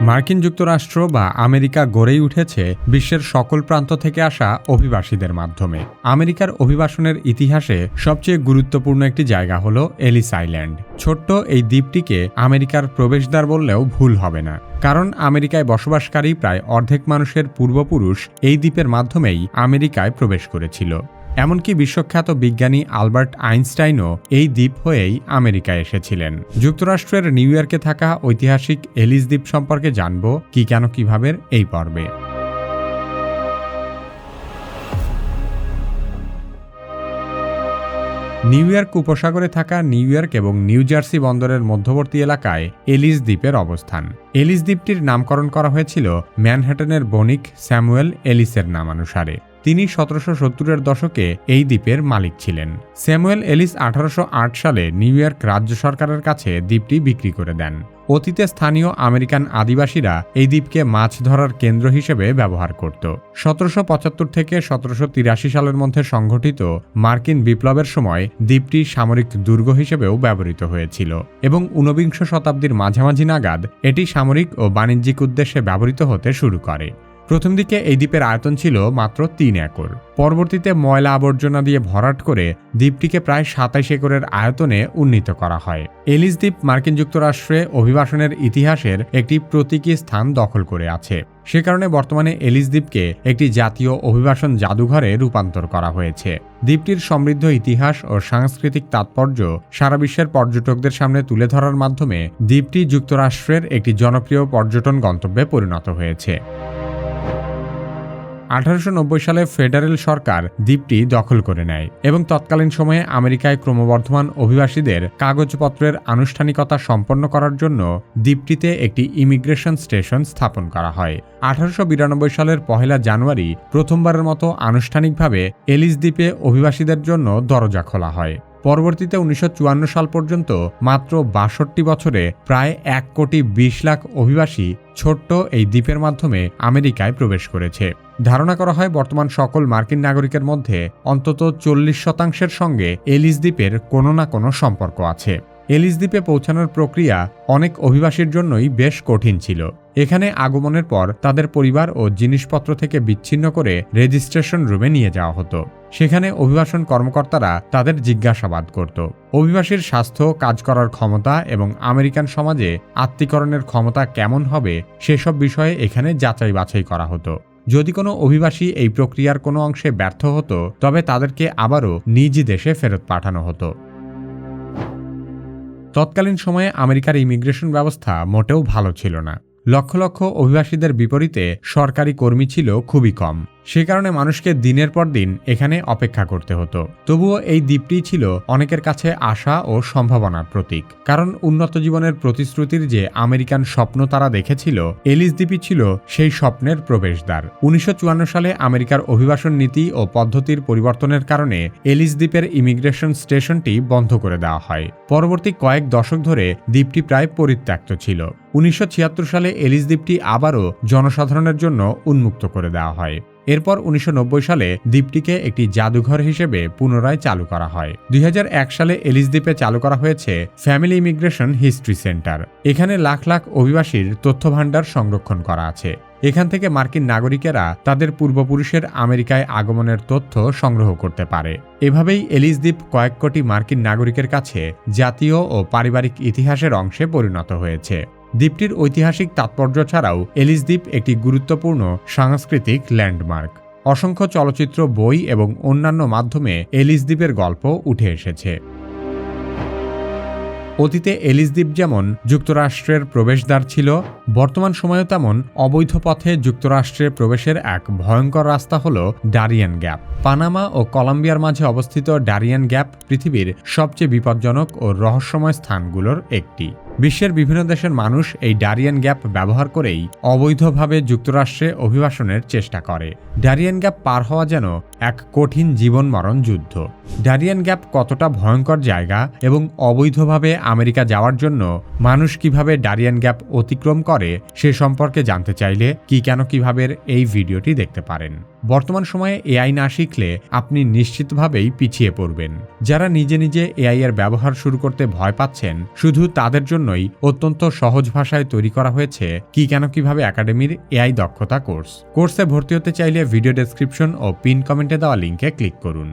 মার্কিন যুক্তরাষ্ট্র বা আমেরিকা গড়েই উঠেছে বিশ্বের সকল প্রান্ত থেকে আসা অভিবাসীদের মাধ্যমে। আমেরিকার অভিবাসনের ইতিহাসে সবচেয়ে গুরুত্বপূর্ণ একটি জায়গা হল এলিস আইল্যান্ড। ছোট্ট এই দ্বীপটিকে আমেরিকার প্রবেশদ্বার বললেও ভুল হবে না। কারণ আমেরিকায় বসবাসকারী প্রায় অর্ধেক মানুষের পূর্বপুরুষ এই দ্বীপের মাধ্যমেই আমেরিকায় প্রবেশ করেছিল। এমনকি বিশ্বখ্যাত বিজ্ঞানী আলবার্ট আইনস্টাইনও এই দ্বীপ হয়েই আমেরিকায় এসেছিলেন। যুক্তরাষ্ট্রের নিউ ইয়র্কে থাকা ঐতিহাসিক এলিস দ্বীপ সম্পর্কে জানব কি কেন কীভাবে এই পর্বে। নিউ ইয়র্ক উপসাগরে থাকা নিউ ইয়র্ক এবং নিউ জার্সি বন্দরের মধ্যবর্তী এলাকায় এলিস দ্বীপের অবস্থান। এলিস দ্বীপটির নামকরণ করা হয়েছিল ম্যানহাটনের বণিক স্যামুয়েল এলিসের নামানুসারে। তিনি সতেরোশো সত্তরের দশকে এই দ্বীপের মালিক ছিলেন। স্যামুয়েল এলিস আঠারোশো আট সালে নিউ ইয়র্ক রাজ্য সরকারের কাছে দ্বীপটি বিক্রি করে দেন। অতীতে স্থানীয় আমেরিকান আদিবাসীরা এই দ্বীপকে মাছ ধরার কেন্দ্র হিসেবে ব্যবহার করত। সতেরোশো পঁচাত্তর থেকে সতেরোশো তিরাশি সালের মধ্যে সংঘটিত মার্কিন বিপ্লবের সময় দ্বীপটি সামরিক দুর্গ হিসেবেও ব্যবহৃত হয়েছিল এবং ঊনবিংশ শতাব্দীর মাঝামাঝি নাগাদ এটি সামরিক ও বাণিজ্যিক উদ্দেশ্যে ব্যবহৃত হতে শুরু করে। প্রথম দিকে এই দ্বীপের আয়তন ছিল মাত্র তিন একর। পরবর্তীতে ময়লা আবর্জনা দিয়ে ভরাট করে দ্বীপটিকে প্রায় সাতাইশ একরের আয়তনে উন্নীত করা হয়। এলিস দ্বীপ মার্কিন যুক্তরাষ্ট্রে অভিবাসনের ইতিহাসের একটি প্রতীকী স্থান দখল করে আছে। সে কারণে বর্তমানে এলিস দ্বীপকে একটি জাতীয় অভিবাসন জাদুঘরে রূপান্তর করা হয়েছে। দ্বীপটির সমৃদ্ধ ইতিহাস ও সাংস্কৃতিক তাৎপর্য সারা বিশ্বের পর্যটকদের সামনে তুলে ধরার মাধ্যমে দ্বীপটি যুক্তরাষ্ট্রের একটি জনপ্রিয় পর্যটন গন্তব্যে পরিণত হয়েছে। আঠারোশো নব্বই সালে ফেডারেল সরকার দ্বীপটি দখল করে নেয় এবং তৎকালীন সময়ে আমেরিকায় ক্রমবর্ধমান অভিবাসীদের কাগজপত্রের আনুষ্ঠানিকতা সম্পন্ন করার জন্য দ্বীপটিতে একটি ইমিগ্রেশন স্টেশন স্থাপন করা হয়। আঠারোশো বিরানব্বই সালের পহেলা জানুয়ারি প্রথমবারের মতো আনুষ্ঠানিকভাবে এলিস দ্বীপে অভিবাসীদের জন্য দরজা খোলা হয়। পরবর্তীতে উনিশশো চুয়ান্ন সাল পর্যন্ত মাত্র বাষট্টি বছরে প্রায় এক কোটি বিশ লাখ অভিবাসী ছোট্ট এই দ্বীপের মাধ্যমে আমেরিকায় প্রবেশ করেছে। ধারণা করা হয় বর্তমান সকল মার্কিন নাগরিকের মধ্যে অন্তত চল্লিশ শতাংশের সঙ্গে এলিস দ্বীপের কোনো না কোনো সম্পর্ক আছে। এলিস দ্বীপে পৌঁছানোর প্রক্রিয়া অনেক অভিবাসীর জন্যই বেশ কঠিন ছিল। এখানে আগমনের পর তাদের পরিবার ও জিনিসপত্র থেকে বিচ্ছিন্ন করে রেজিস্ট্রেশন রুমে নিয়ে যাওয়া হতো। সেখানে অভিবাসন কর্মকর্তারা তাদের জিজ্ঞাসাবাদ করত। অভিবাসীর স্বাস্থ্য, কাজ করার ক্ষমতা এবং আমেরিকান সমাজে আত্মীকরণের ক্ষমতা কেমন হবে সেসব বিষয়ে এখানে যাচাই বাছাই করা হতো। যদি কোনো অভিবাসী এই প্রক্রিয়ার কোনো অংশে ব্যর্থ হতো, তবে তাদেরকে আবারও নিজ দেশে ফেরত পাঠানো হতো। তৎকালীন সময়ে আমেরিকার ইমিগ্রেশন ব্যবস্থা মোটেও ভালো ছিল না। লক্ষ লক্ষ অভিবাসীদের বিপরীতে সরকারি কর্মী ছিল খুবই কম। সে কারণে মানুষকে দিনের পর দিন এখানে অপেক্ষা করতে হতো। তবুও এই দ্বীপটি ছিল অনেকের কাছে আশা ও সম্ভাবনার প্রতীক। কারণ উন্নত জীবনের প্রতিশ্রুতির যে আমেরিকান স্বপ্ন তারা দেখেছিল, এলিস দ্বীপই ছিল সেই স্বপ্নের প্রবেশদ্বার। উনিশশো চুয়ান্ন সালে আমেরিকার অভিবাসন নীতি ও পদ্ধতির পরিবর্তনের কারণে এলিস দ্বীপের ইমিগ্রেশন স্টেশনটি বন্ধ করে দেওয়া হয়। পরবর্তী কয়েক দশক ধরে দ্বীপটি প্রায় পরিত্যক্ত ছিল। উনিশশো ছিয়াত্তর সালে এলিস দ্বীপটি আবারও জনসাধারণের জন্য উন্মুক্ত করে দেওয়া হয়। এরপর উনিশশো নব্বই সালে দ্বীপটিকে একটি জাদুঘর হিসেবে পুনরায় চালু করা হয়। দুই হাজার এক সালে এলিস দ্বীপে চালু করা হয়েছে ফ্যামিলি ইমিগ্রেশন হিস্ট্রি সেন্টার। এখানে লাখ লাখ অভিবাসীর তথ্য ভাণ্ডার সংরক্ষণ করা আছে। এখান থেকে মার্কিন নাগরিকেরা তাদের পূর্বপুরুষের আমেরিকায় আগমনের তথ্য সংগ্রহ করতে পারে। এভাবেই এলিস দ্বীপ কয়েক কোটি মার্কিন নাগরিকের কাছে জাতীয় ও পারিবারিক ইতিহাসের অংশে পরিণত হয়েছে। দ্বীপটির ঐতিহাসিক তাৎপর্য ছাড়াও এলিস দ্বীপ একটি গুরুত্বপূর্ণ সাংস্কৃতিক ল্যান্ডমার্ক। অসংখ্য চলচ্চিত্র, বই এবং অন্যান্য মাধ্যমে এলিস দ্বীপের গল্প উঠে এসেছে। অতীতে এলিস দ্বীপ যেমন যুক্তরাষ্ট্রের প্রবেশদ্বার ছিল, বর্তমান সময়েও তেমন অবৈধ পথে যুক্তরাষ্ট্রে প্রবেশের এক ভয়ঙ্কর রাস্তা হল ডারিয়ান গ্যাপ। পানামা ও কলম্বিয়ার মাঝে অবস্থিত ডারিয়ান গ্যাপ পৃথিবীর সবচেয়ে বিপজ্জনক ও রহস্যময় স্থানগুলোর একটি। বিশ্বের বিভিন্ন দেশের মানুষ এই ডারিয়ান গ্যাপ ব্যবহার করেই অবৈধভাবে যুক্তরাষ্ট্রে অভিবাসনের চেষ্টা করে। ডারিয়ান গ্যাপ পার হওয়া যেন এক কঠিন জীবন মরণ যুদ্ধ। ডারিয়ান গ্যাপ কতটা ভয়ঙ্কর জায়গা এবং অবৈধভাবে আমেরিকা যাওয়ার জন্য মানুষ কীভাবে ডারিয়ান গ্যাপ অতিক্রম করে সে সম্পর্কে জানতে চাইলে কি কেন কীভাবে এই ভিডিওটি দেখতে পারেন। বর্তমান সময়ে এআই না শিখলে আপনি নিশ্চিতভাবেই পিছিয়ে পড়বেন। যারা নিজে নিজে এআই এর ব্যবহার শুরু করতে ভয় পাচ্ছেন, শুধু তাদের জন্যই অত্যন্ত সহজ ভাষায় তৈরি করা হয়েছে কি কেন কীভাবে একাডেমির এআই দক্ষতা কোর্স। কোর্সে ভর্তি হতে চাইলে ভিডিও ডেসক্রিপশন ও পিন কমেন্টে দেওয়া লিঙ্কে ক্লিক করুন।